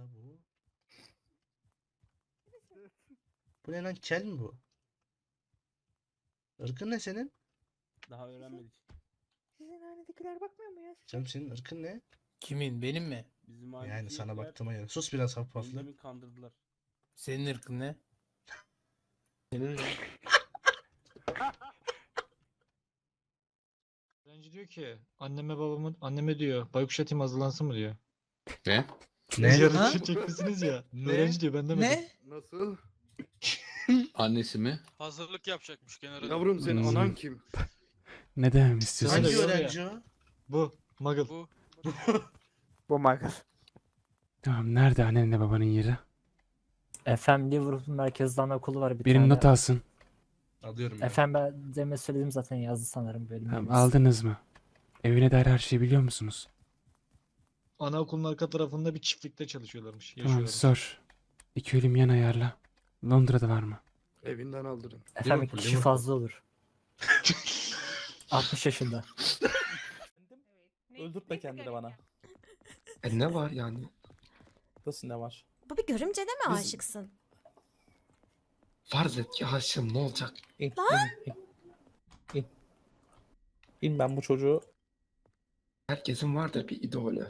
la bu? Bu ne lan kel mi bu? Irkın ne senin? Daha öğrenmedik. Sizin hanedekiler bakmıyor mu ya? Canım senin ırkın ne? Kimin? Benim mi? Bizim Yani sana baktığıma göre. Sus biraz hafif hafif. Beni kandırdılar. Senin ırkın ne? Senin ne? Öğrenci diyor ki anneme babamın anneme diyor baykuş atayım hazırlansın mı diyor. Ne? Ne? Yarışı çekmişsiniz ya. Ne? Öğrenci diyor ben demedim. Ne? Nasıl? Annesi mi? Hazırlık yapacakmış general. Yavrum senin Hmm. anan kim? Ne demem Hangi istiyorsunuz? Hangi ya. öğrenci o? Bu Muggle. Bu Bu Michael. Tamam nerede annenle babanın yeri? Efendim Liverpool merkezde anaokulu var bir Benim tane. not alsın. Alıyorum ben. Efendim ben demin söyledim zaten yazdı sanırım bölüm. Tamam aldınız mı? Evine dair her şeyi biliyor musunuz? Anaokulun arka tarafında bir çiftlikte çalışıyorlarmış. Tamam Yaşıyorlarmış. sor. İki ölüm yan ayarla. Londra'da var mı? Evinden aldırın. Efendim Liverpool, kişi Liverpool. fazla olur. 60 yaşında. Öldürtme kendini bana. E ne var yani? Nasıl ne var? Bu bir görümcene mi Biz- aşıksın? Farz et ki aşığım ne olacak? İn, in, in. İn. İn ben bu çocuğu Herkesin vardır bir idolü.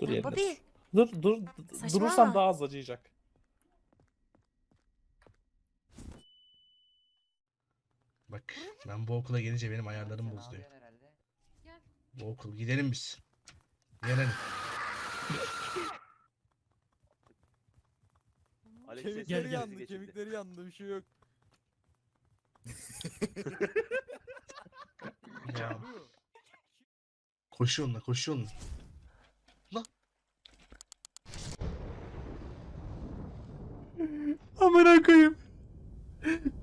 Dur yerine. Bobby, Dur dur. Saçmalama. Durursan daha az acıyacak. Bak ben bu okula gelince benim ayarlarım bozuluyor. Bu okul gidelim biz. Gelelim. Kemikleri yandı, kemikleri yandı. Bir şey yok. Ya. Koşu onunla koşu onunla. Amına koyayım.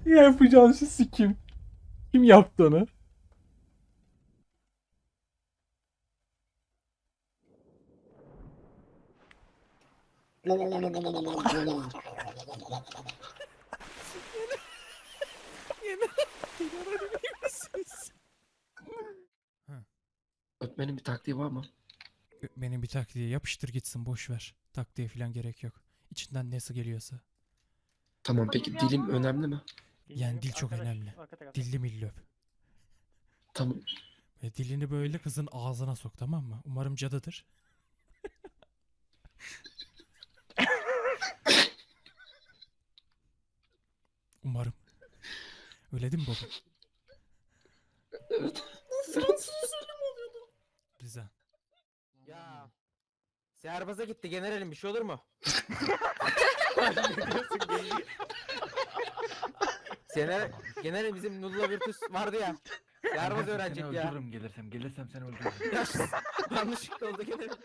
Ya yapacağın şu sikim. Kim yaptı onu? Öpmenin bir taktiği var mı? benim bir taktiğe yapıştır gitsin boş ver. Taktiğe falan gerek yok. İçinden nasıl geliyorsa. Tamam peki dilim önemli mi? Yani dil çok önemli. Dilli milli öp. Tamam. Ve dilini böyle kızın ağzına sok tamam mı? Umarım cadıdır. Umarım. Öyle değil mi baba? Evet. Rıza. Ya. Seherbaza gitti generalim bir şey olur mu? Sener, general bizim Nulla Virtus vardı ya. Seherbaz öğrenecek ya. gelirsem. Gelirsem seni öldürürüm. Yanlışlıkla oldu general.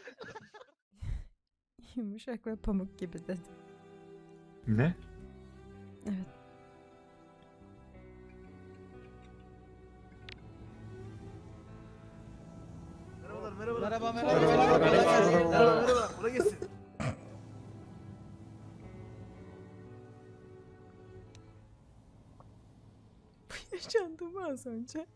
yumuşak ve pamuk gibi dedi. Ne? Evet. Buraya gelsin. Yaşandı mı az önce?